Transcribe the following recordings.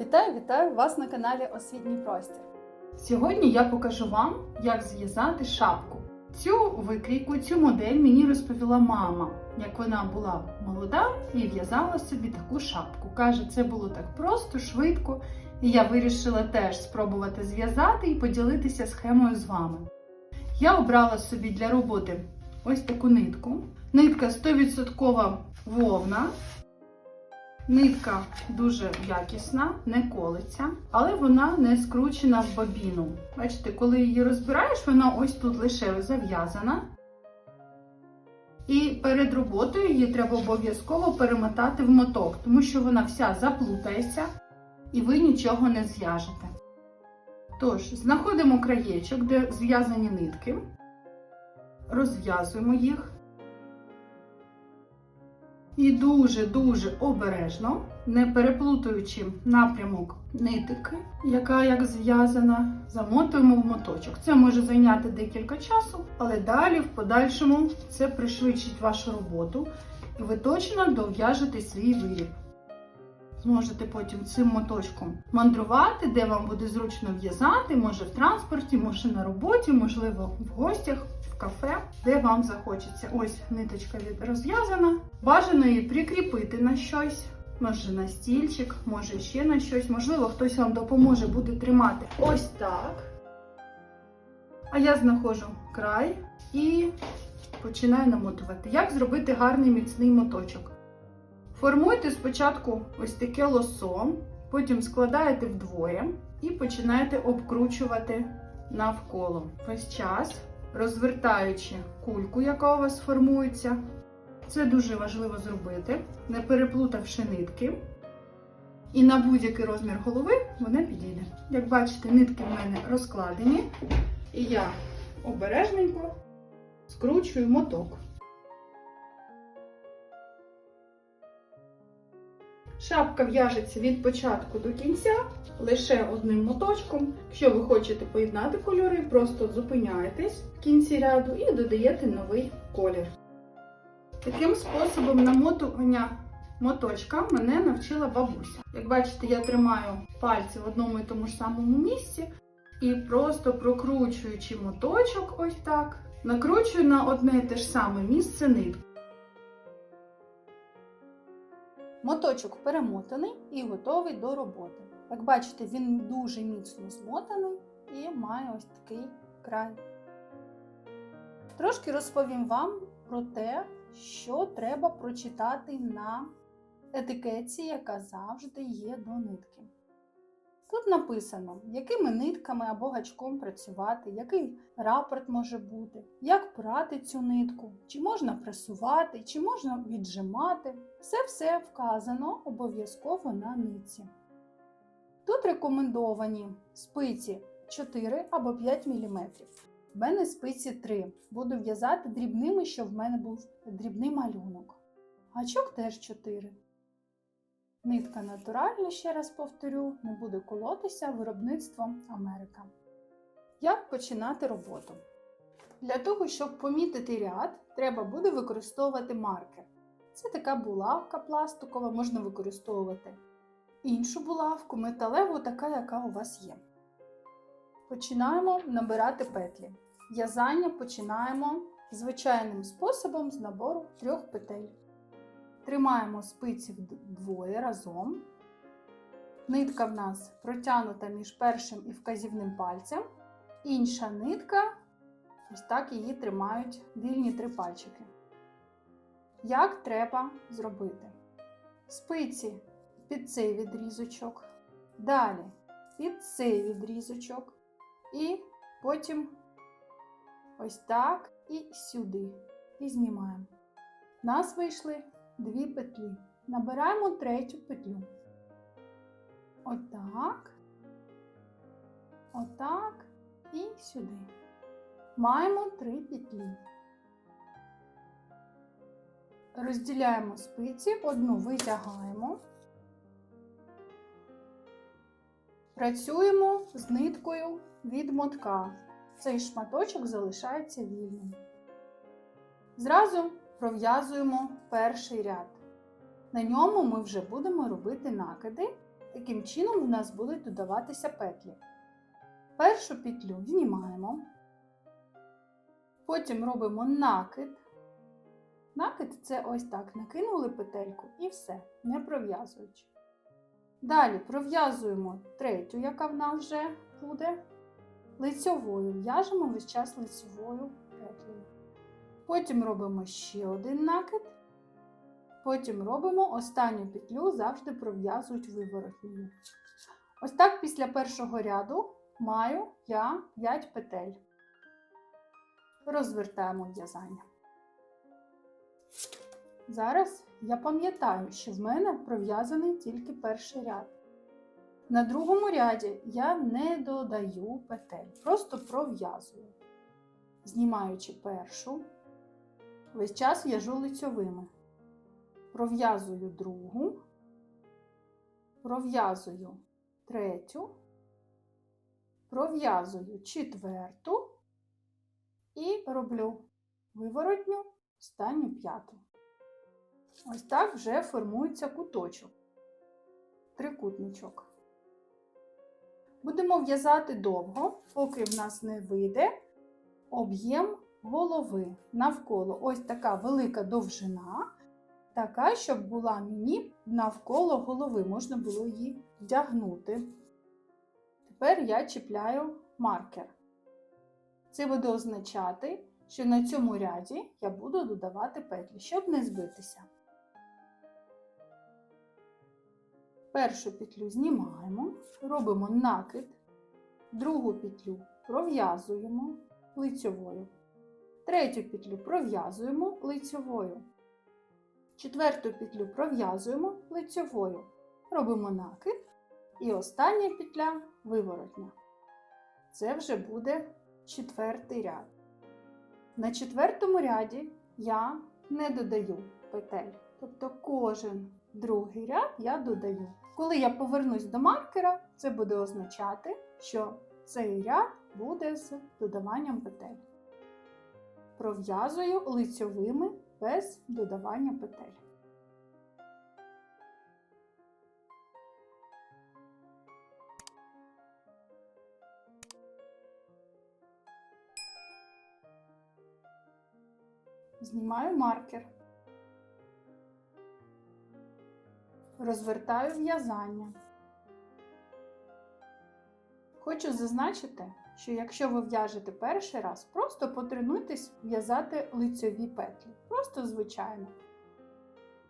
Вітаю, вітаю вас на каналі Освітній простір. Сьогодні я покажу вам, як зв'язати шапку. Цю викрійку, цю модель мені розповіла мама, як вона була молода і в'язала собі таку шапку. Каже, це було так просто, швидко, і я вирішила теж спробувати зв'язати і поділитися схемою з вами. Я обрала собі для роботи ось таку нитку. Нитка 100% вовна. Нитка дуже якісна, не колиться, але вона не скручена в бобіну. Бачите, коли її розбираєш, вона ось тут лише зав'язана. І перед роботою її треба обов'язково перемотати в моток, тому що вона вся заплутається і ви нічого не зв'яжете. Тож, знаходимо краєчок, де зв'язані нитки, розв'язуємо їх. І дуже-дуже обережно, не переплутуючи напрямок нитики, яка як зв'язана, замотуємо в моточок. Це може зайняти декілька часу, але далі, в подальшому, це пришвидшить вашу роботу, і ви точно дов'яжете свій виріб. Зможете потім цим моточком мандрувати, де вам буде зручно в'язати, може в транспорті, може на роботі, можливо, в гостях, в кафе, де вам захочеться. Ось ниточка розв'язана. Бажано її прикріпити на щось, може на стільчик, може ще на щось. Можливо, хтось вам допоможе буде тримати ось так. А я знаходжу край і починаю намотувати. Як зробити гарний міцний моточок? Формуйте спочатку ось таке лосо, потім складаєте вдвоє і починаєте обкручувати навколо. Весь час розвертаючи кульку, яка у вас формується. Це дуже важливо зробити, не переплутавши нитки. І на будь-який розмір голови вона підійде. Як бачите, нитки в мене розкладені, і я обережненько скручую моток. Шапка в'яжеться від початку до кінця лише одним моточком. Якщо ви хочете поєднати кольори, просто зупиняєтесь в кінці ряду і додаєте новий колір. Таким способом намотування моточка мене навчила бабуся. Як бачите, я тримаю пальці в одному і тому ж самому місці і просто прокручуючи моточок ось так, накручую на одне і те ж саме місце нитку. Моточок перемотаний і готовий до роботи. Як бачите, він дуже міцно змотаний і має ось такий край. Трошки розповім вам про те, що треба прочитати на етикетці, яка завжди є до нитки. Тут написано, якими нитками або гачком працювати, який рапорт може бути, як прати цю нитку, чи можна пресувати, чи можна віджимати. Все-все вказано обов'язково на нитці. Тут рекомендовані спиці 4 або 5 мм. В мене спиці 3. Буду в'язати дрібними, щоб в мене був дрібний малюнок. Гачок теж 4. Нитка натуральна, ще раз повторю, не буде колотися виробництво Америка. Як починати роботу? Для того, щоб помітити ряд, треба буде використовувати маркер. Це така булавка пластикова, можна використовувати іншу булавку, металеву, така, яка у вас є. Починаємо набирати петлі. В'язання починаємо звичайним способом з набору трьох петель. Тримаємо спиці вдвоє разом. Нитка в нас протягнута між першим і вказівним пальцем. Інша нитка, ось так її тримають вільні три пальчики. Як треба зробити? Спиці під цей відрізочок, далі під цей відрізочок, і потім ось так і сюди. І знімаємо. Нас вийшли дві петлі. Набираємо третю петлю. Отак, отак і сюди. Маємо три петлі. Розділяємо спиці, одну витягаємо. Працюємо з ниткою від мотка. Цей шматочок залишається вільним. Зразу пров'язуємо перший ряд. На ньому ми вже будемо робити накиди Таким чином в нас будуть додаватися петлі. Першу петлю знімаємо, потім робимо накид. Накид це ось так. Накинули петельку і все, не пров'язуючи. Далі пров'язуємо третю, яка в нас вже буде. Лицьовою в'яжемо весь час лицьовою петлею. Потім робимо ще один накид. Потім робимо останню петлю, завжди пров'язують виворотньою. Ось так після першого ряду маю я 5 петель. Розвертаємо в'язання. Зараз я пам'ятаю, що в мене пров'язаний тільки перший ряд. На другому ряді я не додаю петель, просто пров'язую. Знімаючи першу, весь час в'яжу лицьовими. Пров'язую другу, пров'язую третю, пров'язую четверту і роблю виворотню останню п'яту. Ось так вже формується куточок, трикутничок. Будемо в'язати довго, поки в нас не вийде об'єм голови навколо. Ось така велика довжина, така, щоб була мені навколо голови, можна було її вдягнути. Тепер я чіпляю маркер. Це буде означати, що на цьому ряді я буду додавати петлі, щоб не збитися. Першу петлю знімаємо, робимо накид, другу петлю пров'язуємо лицьовою, третю петлю пров'язуємо лицьовою, четверту петлю пров'язуємо лицьовою, робимо накид і остання петля виворотня. Це вже буде четвертий ряд. На четвертому ряді я не додаю петель, тобто кожен другий ряд я додаю. Коли я повернусь до маркера, це буде означати, що цей ряд буде з додаванням петель. Пров'язую лицьовими без додавання петель. Знімаю маркер. Розвертаю в'язання. Хочу зазначити, що якщо ви в'яжете перший раз, просто потренуйтесь в'язати лицьові петлі. Просто звичайно.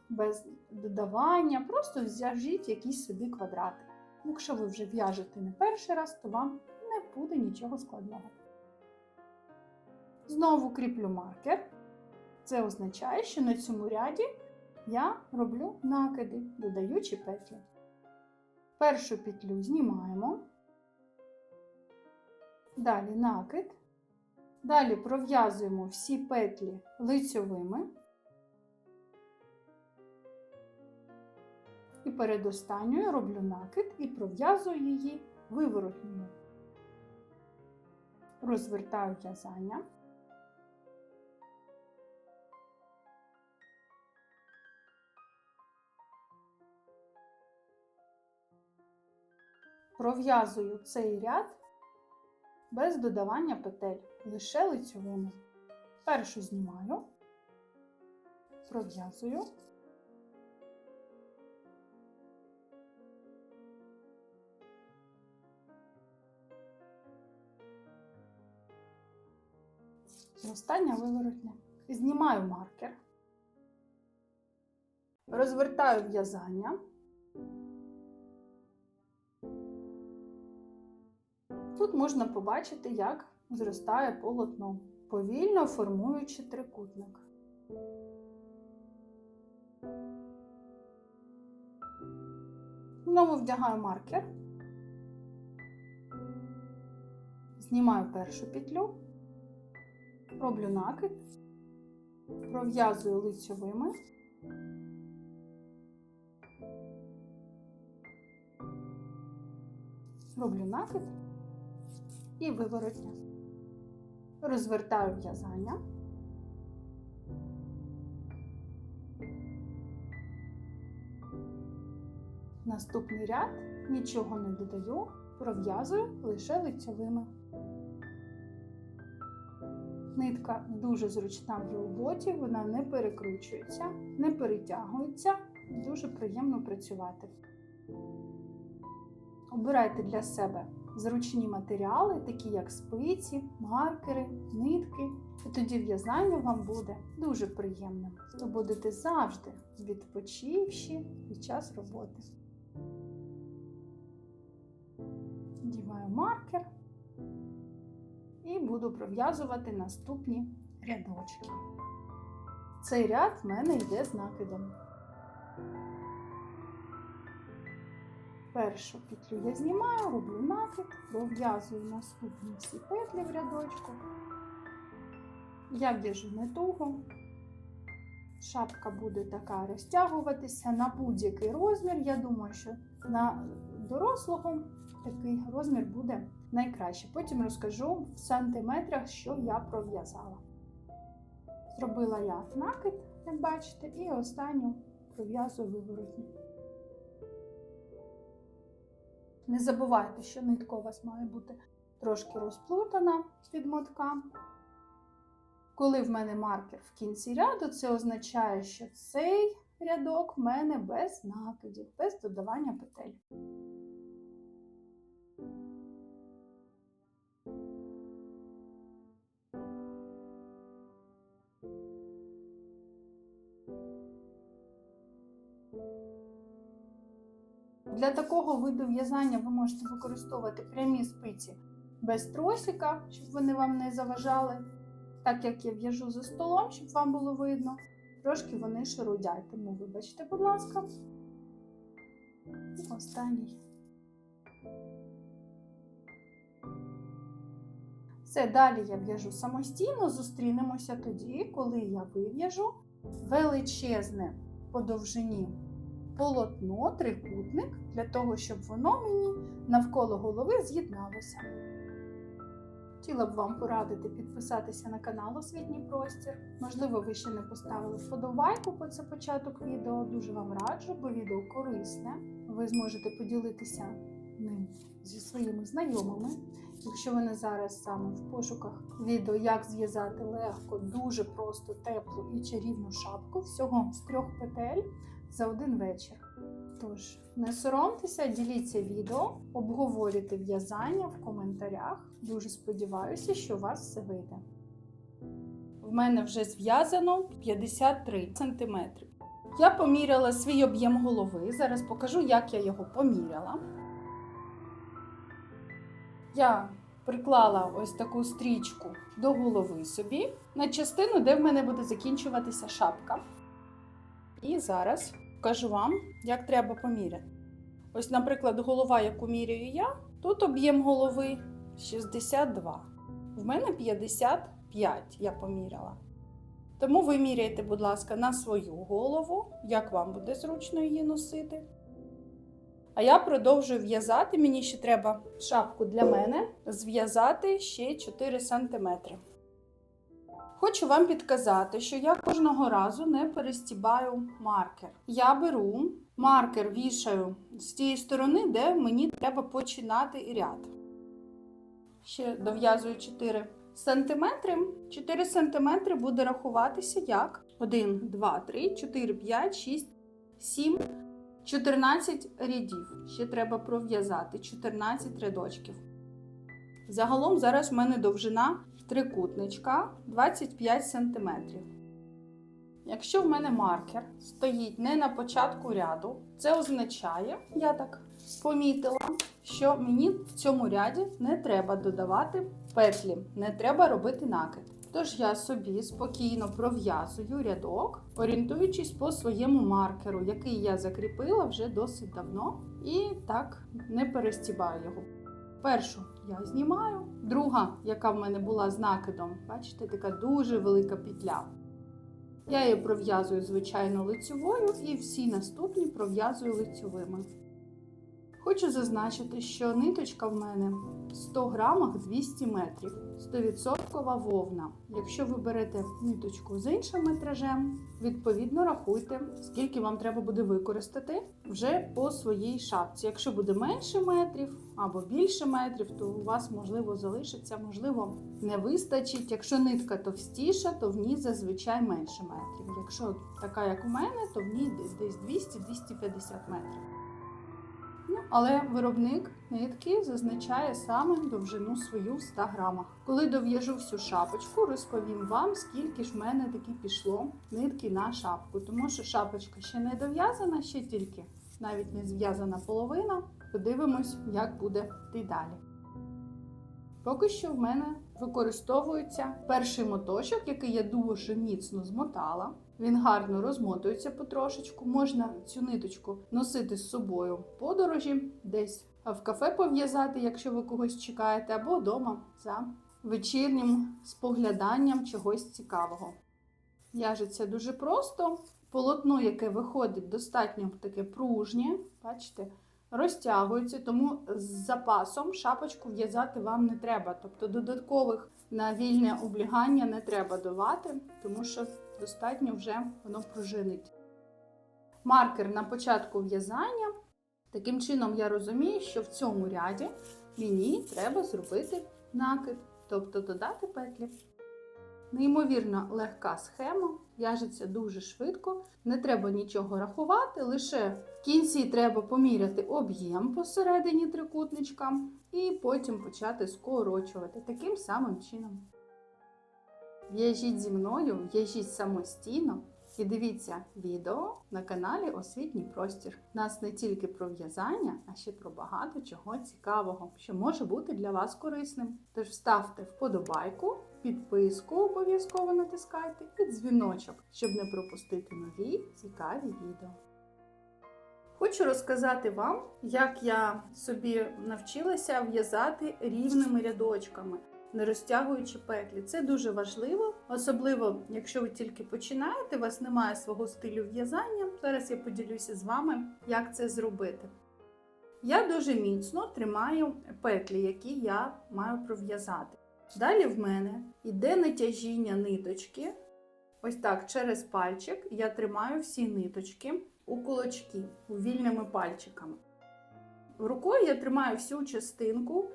Без додавання, просто зв'яжіть якийсь собі квадратик. Якщо ви вже в'яжете не перший раз, то вам не буде нічого складного. Знову кріплю маркер. Це означає, що на цьому ряді я роблю накиди, додаючи петлі. Першу петлю знімаємо, далі накид, далі пров'язуємо всі петлі лицьовими і перед останньою роблю накид і пров'язую її виворотньою. Розвертаю в'язання. Пров'язую цей ряд без додавання петель, лише лицьовими. Першу знімаю, пров'язую. Остання виворотня. Знімаю маркер, розвертаю в'язання. Тут можна побачити, як зростає полотно, повільно формуючи трикутник. Знову вдягаю маркер, знімаю першу петлю, роблю накид, пров'язую лицьовими. Роблю накид і виворотня. Розвертаю в'язання. Наступний ряд нічого не додаю, пров'язую лише лицьовими. Нитка дуже зручна в роботі, вона не перекручується, не перетягується, дуже приємно працювати. Обирайте для себе зручні матеріали, такі як спиці, маркери, нитки. І тоді в'язання вам буде дуже приємним. Ви будете завжди відпочивші під час роботи. Діваю маркер і буду пров'язувати наступні рядочки. Цей ряд в мене йде з накидом. Першу петлю я знімаю, роблю накид, пров'язую наступні всі петлі в рядочку. Я в'яжу не туго. Шапка буде така розтягуватися на будь-який розмір. Я думаю, що на дорослого такий розмір буде найкраще. Потім розкажу в сантиметрах, що я пров'язала. Зробила я накид, як бачите, і останню пров'язую виворотню. Не забувайте, що нитка у вас має бути трошки розплутана від мотка. Коли в мене маркер в кінці ряду, це означає, що цей рядок в мене без накидів, без додавання петель. Для такого виду в'язання ви можете використовувати прямі спиці без тросика, щоб вони вам не заважали. Так як я в'яжу за столом, щоб вам було видно, трошки вони шарудять. Тому вибачте, будь ласка. І останній. Все, далі я в'яжу самостійно, зустрінемося тоді, коли я вив'яжу величезне по довжині полотно, трикутник, для того, щоб воно мені навколо голови з'єдналося. Хотіла б вам порадити підписатися на канал Освітній простір. Можливо, ви ще не поставили вподобайку, бо це початок відео. Дуже вам раджу, бо відео корисне. Ви зможете поділитися ним зі своїми знайомими. Якщо ви не зараз саме в пошуках відео, як зв'язати легко, дуже просто теплу і чарівну шапку, всього з трьох петель за один вечір. Тож, не соромтеся, діліться відео, обговорюйте в'язання в коментарях. Дуже сподіваюся, що у вас все вийде. В мене вже зв'язано 53 см. Я поміряла свій об'єм голови. Зараз покажу, як я його поміряла. Я приклала ось таку стрічку до голови собі на частину, де в мене буде закінчуватися шапка. І зараз покажу вам, як треба поміряти. Ось, наприклад, голова, яку міряю я, тут об'єм голови 62. В мене 55 я поміряла. Тому ви міряйте, будь ласка, на свою голову, як вам буде зручно її носити. А я продовжую в'язати. Мені ще треба шапку для мене зв'язати ще 4 см. Хочу вам підказати, що я кожного разу не перестібаю маркер. Я беру маркер, вішаю з тієї сторони, де мені треба починати ряд. Ще дов'язую 4 см. 4 см буде рахуватися як 1, 2, 3, 4, 5, 6, 7, 14 рядів. Ще треба пров'язати 14 рядочків. Загалом зараз в мене довжина трикутничка 25 см. Якщо в мене маркер стоїть не на початку ряду, це означає, я так помітила, що мені в цьому ряді не треба додавати петлі, не треба робити накид. Тож я собі спокійно пров'язую рядок, орієнтуючись по своєму маркеру, який я закріпила вже досить давно, і так не перестібаю його. Першу я знімаю, друга, яка в мене була з накидом, бачите, така дуже велика петля. Я її пров'язую, звичайно, лицьовою, і всі наступні пров'язую лицьовими. Хочу зазначити, що ниточка в мене 100 грамах 200 метрів, 100% вовна. Якщо ви берете ниточку з іншим метражем, відповідно рахуйте, скільки вам треба буде використати вже по своїй шапці. Якщо буде менше метрів або більше метрів, то у вас можливо залишиться, можливо, не вистачить. Якщо нитка товстіша, то в ній зазвичай менше метрів. Якщо така, як у мене, то в ній десь 200-250 метрів. Ну, але виробник нитки зазначає саме довжину свою в 100 грамах. Коли дов'яжу всю шапочку, розповім вам, скільки ж в мене таки пішло нитки на шапку. Тому що шапочка ще не дов'язана, ще тільки навіть не зв'язана половина. Подивимось, як буде йти далі. Поки що в мене використовується перший моточок, який я дуже міцно змотала. Він гарно розмотується потрошечку. Можна цю ниточку носити з собою в подорожі, десь в кафе пов'язати, якщо ви когось чекаєте, або вдома за вечірнім спогляданням чогось цікавого. В'яжеться дуже просто. Полотно, яке виходить, достатньо таке пружнє, бачите, розтягується, тому з запасом шапочку в'язати вам не треба. Тобто додаткових на вільне облігання не треба давати, тому що достатньо вже воно пружинить. Маркер на початку в'язання. Таким чином, я розумію, що в цьому ряді мені треба зробити накид, тобто додати петлі. Неймовірно легка схема, в'яжеться дуже швидко, не треба нічого рахувати, лише в кінці треба поміряти об'єм посередині трикутничка і потім почати скорочувати таким самим чином. В'яжіть зі мною, в'яжіть самостійно і дивіться відео на каналі Освітній простір. У нас не тільки про в'язання, а ще про багато чого цікавого, що може бути для вас корисним. Тож ставте вподобайку, підписку обов'язково натискайте і дзвіночок, щоб не пропустити нові цікаві відео. Хочу розказати вам, як я собі навчилася в'язати рівними рядочками не розтягуючи петлі. Це дуже важливо, особливо, якщо ви тільки починаєте, у вас немає свого стилю в'язання. Зараз я поділюся з вами, як це зробити. Я дуже міцно тримаю петлі, які я маю пров'язати. Далі в мене йде натяжіння ниточки. Ось так, через пальчик я тримаю всі ниточки у кулачки, вільними пальчиками. Рукою я тримаю всю частинку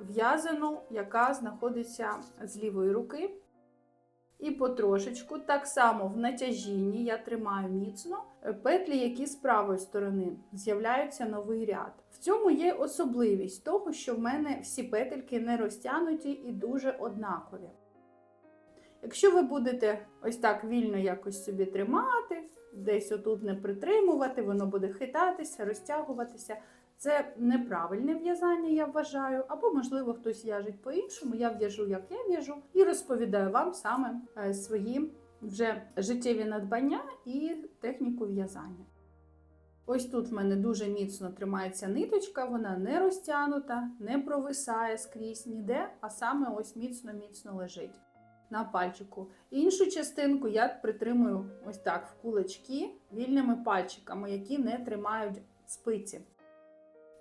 в'язану, яка знаходиться з лівої руки. І потрошечку, так само в натяжінні я тримаю міцно петлі, які з правої сторони з'являються новий ряд. В цьому є особливість того, що в мене всі петельки не розтягнуті і дуже однакові. Якщо ви будете ось так вільно якось собі тримати, десь отут не притримувати, воно буде хитатися, розтягуватися. Це неправильне в'язання, я вважаю, або, можливо, хтось в'яжить по-іншому. Я в'яжу, як я в'яжу, і розповідаю вам саме е, свої вже життєві надбання і техніку в'язання. Ось тут в мене дуже міцно тримається ниточка, вона не розтягнута, не провисає скрізь ніде, а саме ось міцно-міцно лежить на пальчику. Іншу частинку я притримую ось так в кулачки вільними пальчиками, які не тримають спиці.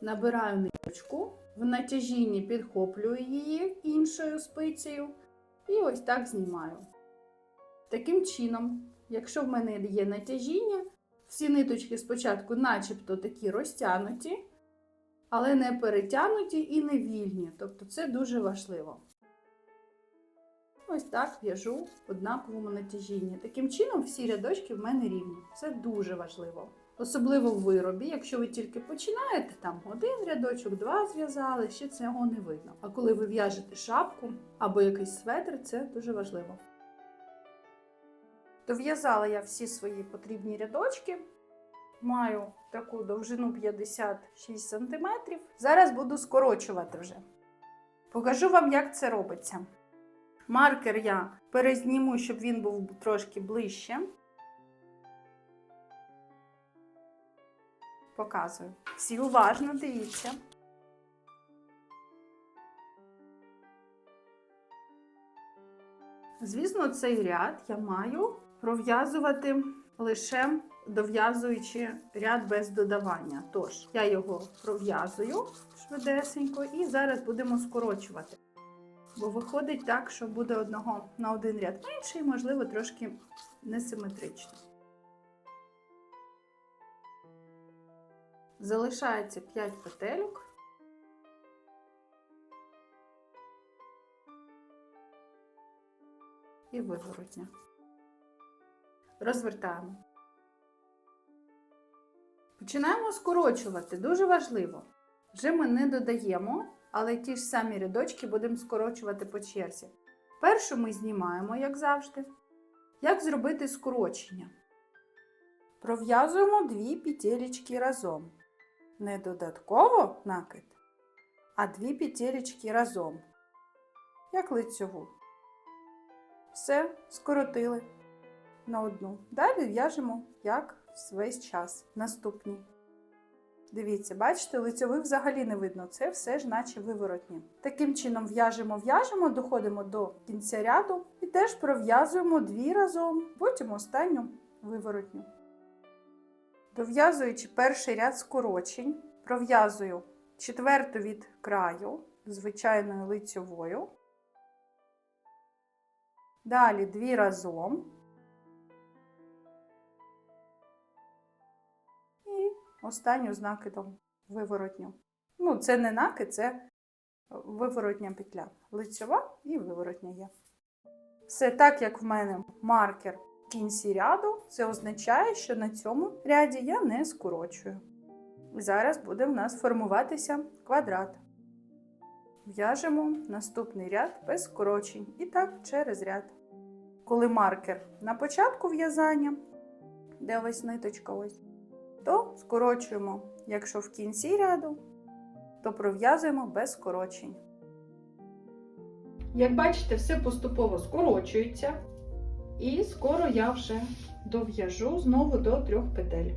Набираю ниточку, в натяжінні підхоплюю її іншою спицею і ось так знімаю. Таким чином, якщо в мене є натяжіння, всі ниточки спочатку начебто такі розтягнуті, але не перетягнуті і не вільні. Тобто це дуже важливо. Ось так в'яжу однаковому натяжінні. Таким чином, всі рядочки в мене рівні. Це дуже важливо. Особливо в виробі, якщо ви тільки починаєте, там один рядочок, два зв'язали, ще цього не видно. А коли ви в'яжете шапку або якийсь светр, це дуже важливо. Дов'язала я всі свої потрібні рядочки. Маю таку довжину 56 см. Зараз буду скорочувати вже. Покажу вам, як це робиться. Маркер я перезніму, щоб він був трошки ближче. Показую. Всі уважно дивіться. Звісно, цей ряд я маю пров'язувати лише дов'язуючи ряд без додавання. Тож, я його пров'язую швидесенько і зараз будемо скорочувати. Бо виходить так, що буде одного на один ряд менше і, можливо, трошки несиметрично. Залишається 5 петельок. І виворотня. Розвертаємо. Починаємо скорочувати. Дуже важливо. Вже ми не додаємо, але ті ж самі рядочки будемо скорочувати по черзі. Першу ми знімаємо, як завжди. Як зробити скорочення? Пров'язуємо дві петелечки разом. Не додатково накид, а дві петелечки разом. Як лицьову. Все, скоротили на одну. Далі в'яжемо, як весь час. Наступні. Дивіться, бачите, лицьових взагалі не видно. Це все ж наче виворотні. Таким чином в'яжемо, в'яжемо, доходимо до кінця ряду і теж пров'язуємо дві разом, потім останню виворотню. Дов'язуючи перший ряд скорочень, пров'язую четверту від краю звичайною лицьовою. Далі дві разом. І останню з накидом виворотню. Ну, це не накид, це виворотня петля. Лицьова і виворотня є. Все так, як в мене маркер в кінці ряду, це означає, що на цьому ряді я не скорочую. Зараз буде в нас формуватися квадрат. В'яжемо наступний ряд без скорочень. І так через ряд. Коли маркер на початку в'язання, де ось ниточка ось, то скорочуємо. Якщо в кінці ряду, то пров'язуємо без скорочень. Як бачите, все поступово скорочується. І скоро я вже дов'яжу знову до трьох петель.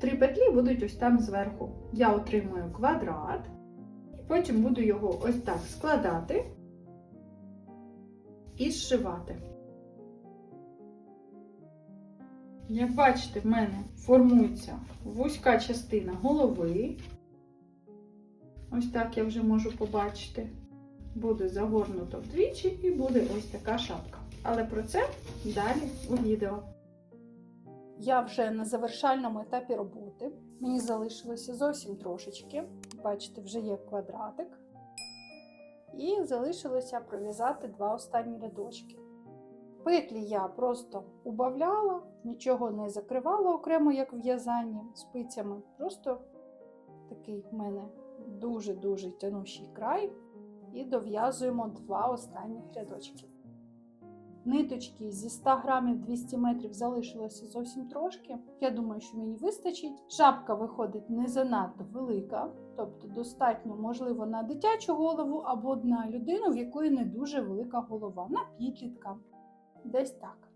Три петлі будуть ось там зверху. Я отримую квадрат, потім буду його ось так складати і зшивати. Як бачите, в мене формується вузька частина голови. Ось так я вже можу побачити. Буде загорнуто вдвічі і буде ось така шапка. Але про це далі у відео. Я вже на завершальному етапі роботи. Мені залишилося зовсім трошечки. Бачите, вже є квадратик. І залишилося пров'язати два останні рядочки. Петлі я просто убавляла, нічого не закривала окремо, як в'язання спицями. Просто такий в мене дуже-дуже тянущий край. І дов'язуємо два останніх рядочки. Ниточки зі 100 грамів 200 метрів залишилося зовсім трошки. Я думаю, що мені вистачить. Шапка виходить не занадто велика, тобто достатньо, можливо, на дитячу голову або на людину, в якої не дуже велика голова, на підлітка. Десь так.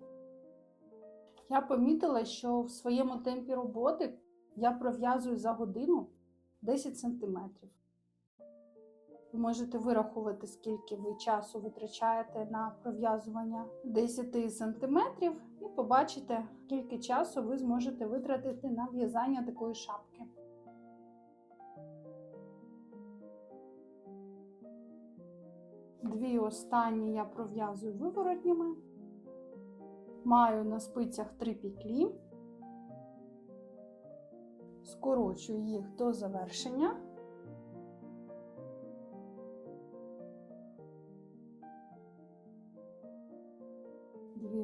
Я помітила, що в своєму темпі роботи я пров'язую за годину 10 см. Ви можете вирахувати, скільки ви часу витрачаєте на пров'язування 10 см, і побачите, скільки часу ви зможете витратити на в'язання такої шапки. Дві останні я пров'язую виворотніми. Маю на спицях три петлі, скорочую їх до завершення.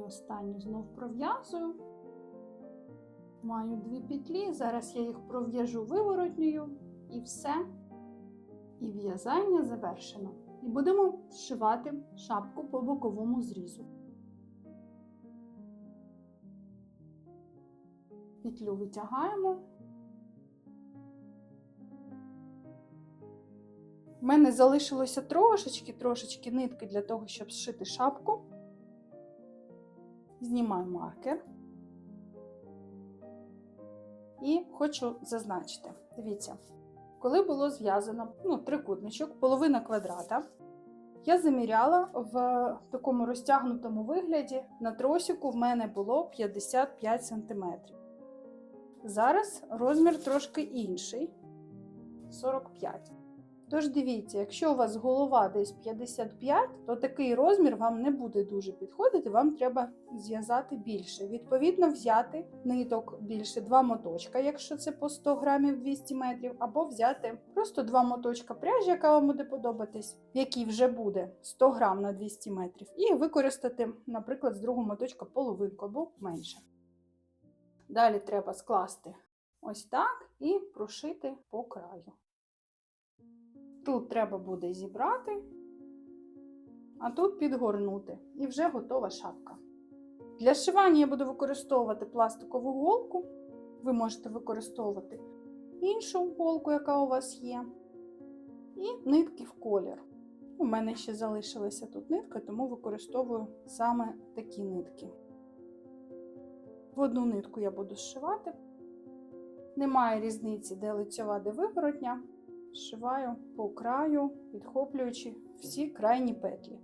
Дві останні знов пров'язую. Маю дві петлі, зараз я їх пров'яжу виворотньою і все. І в'язання завершено. І будемо зшивати шапку по боковому зрізу. Петлю витягаємо. У мене залишилося трошечки-трошечки нитки для того, щоб зшити шапку. Знімаю маркер. І хочу зазначити. Дивіться, коли було зв'язано ну, трикутничок, половина квадрата, я заміряла в такому розтягнутому вигляді. На тросику в мене було 55 см. Зараз розмір трошки інший 45. Тож дивіться, якщо у вас голова десь 55, то такий розмір вам не буде дуже підходити, вам треба зв'язати більше. Відповідно, взяти ниток більше два моточка, якщо це по 100 грамів 200 метрів, або взяти просто два моточка пряжі, яка вам буде подобатись, який вже буде 100 грам на 200 метрів, і використати, наприклад, з другого моточка половинку або менше. Далі треба скласти ось так і прошити по краю. Тут треба буде зібрати, а тут підгорнути. І вже готова шапка. Для шивання я буду використовувати пластикову голку. Ви можете використовувати іншу голку, яка у вас є. І нитки в колір. У мене ще залишилася тут нитка, тому використовую саме такі нитки. В одну нитку я буду зшивати. Немає різниці, де лицьова, де виворотня. Зшиваю по краю, підхоплюючи всі крайні петлі.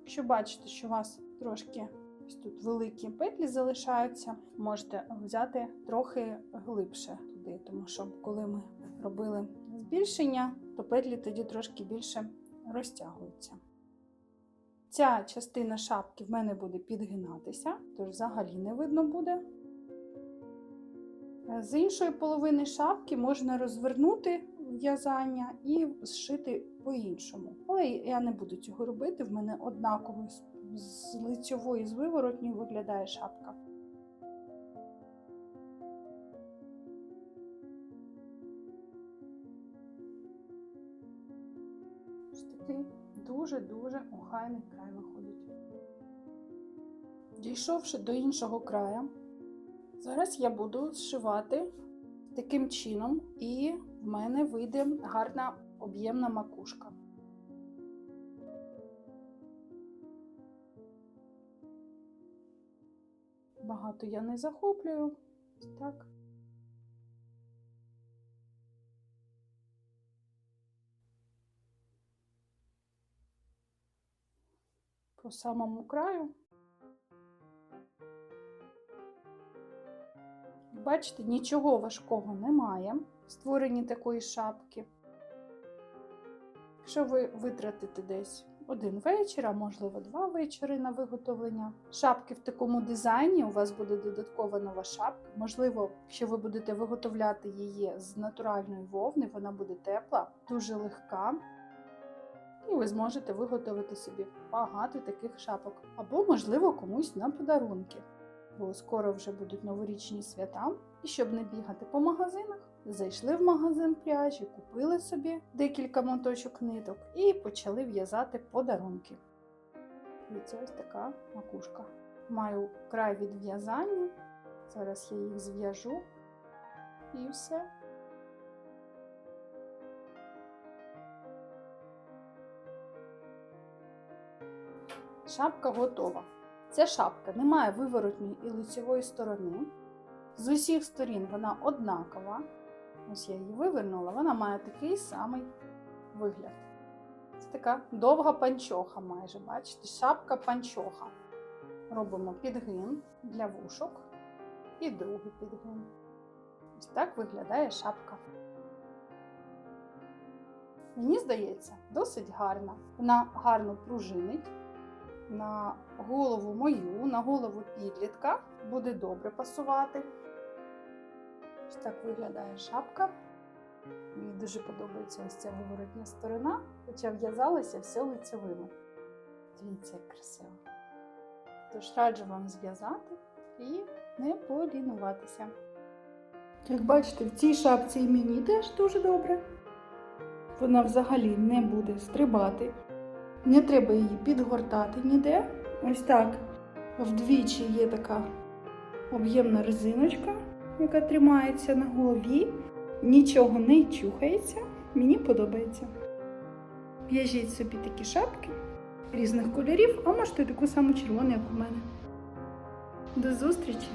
Якщо бачите, що у вас трошки ось тут великі петлі залишаються, можете взяти трохи глибше туди, тому що коли ми робили збільшення, то петлі тоді трошки більше розтягуються. Ця частина шапки в мене буде підгинатися, тож взагалі не видно буде. З іншої половини шапки можна розвернути в'язання і зшити по-іншому. Але я не буду цього робити. В мене однаково з- лицьової з виворотньою виглядає шапка. Дуже-дуже охайний край виходить. Дійшовши до іншого краю, Зараз я буду зшивати таким чином, і в мене вийде гарна об'ємна макушка. Багато я не захоплюю. Так. По самому краю. Бачите, нічого важкого немає в створенні такої шапки. Якщо ви витратите десь один вечір, а можливо два вечори на виготовлення шапки в такому дизайні, у вас буде додаткова нова шапка. Можливо, якщо ви будете виготовляти її з натуральної вовни, вона буде тепла, дуже легка. І ви зможете виготовити собі багато таких шапок. Або, можливо, комусь на подарунки бо скоро вже будуть новорічні свята. І щоб не бігати по магазинах, зайшли в магазин пряжі, купили собі декілька моточок ниток і почали в'язати подарунки. Дивіться, ось така макушка. Маю край від в'язання. Зараз я їх зв'яжу і все. Шапка готова. Ця шапка не має виворотньої і лицевої сторони. З усіх сторін вона однакова. Ось я її вивернула, вона має такий самий вигляд. Це така довга панчоха майже, бачите? Шапка панчоха. Робимо підгин для вушок і другий підгин. Ось так виглядає шапка. Мені здається, досить гарна. Вона гарно пружинить на голову мою, на голову підлітка буде добре пасувати. Ось так виглядає шапка. Мені дуже подобається ось ця виворотня сторона, хоча в'язалася все лицевими. Дивіться, як красиво. Тож раджу вам зв'язати і не полінуватися. Як бачите, в цій шапці і мені теж дуже добре. Вона взагалі не буде стрибати. Не треба її підгортати ніде. Ось так. Вдвічі є така об'ємна резиночка, яка тримається на голові. Нічого не чухається. Мені подобається. В'яжіть собі такі шапки різних кольорів, а можете таку саму червону, як у мене. До зустрічі!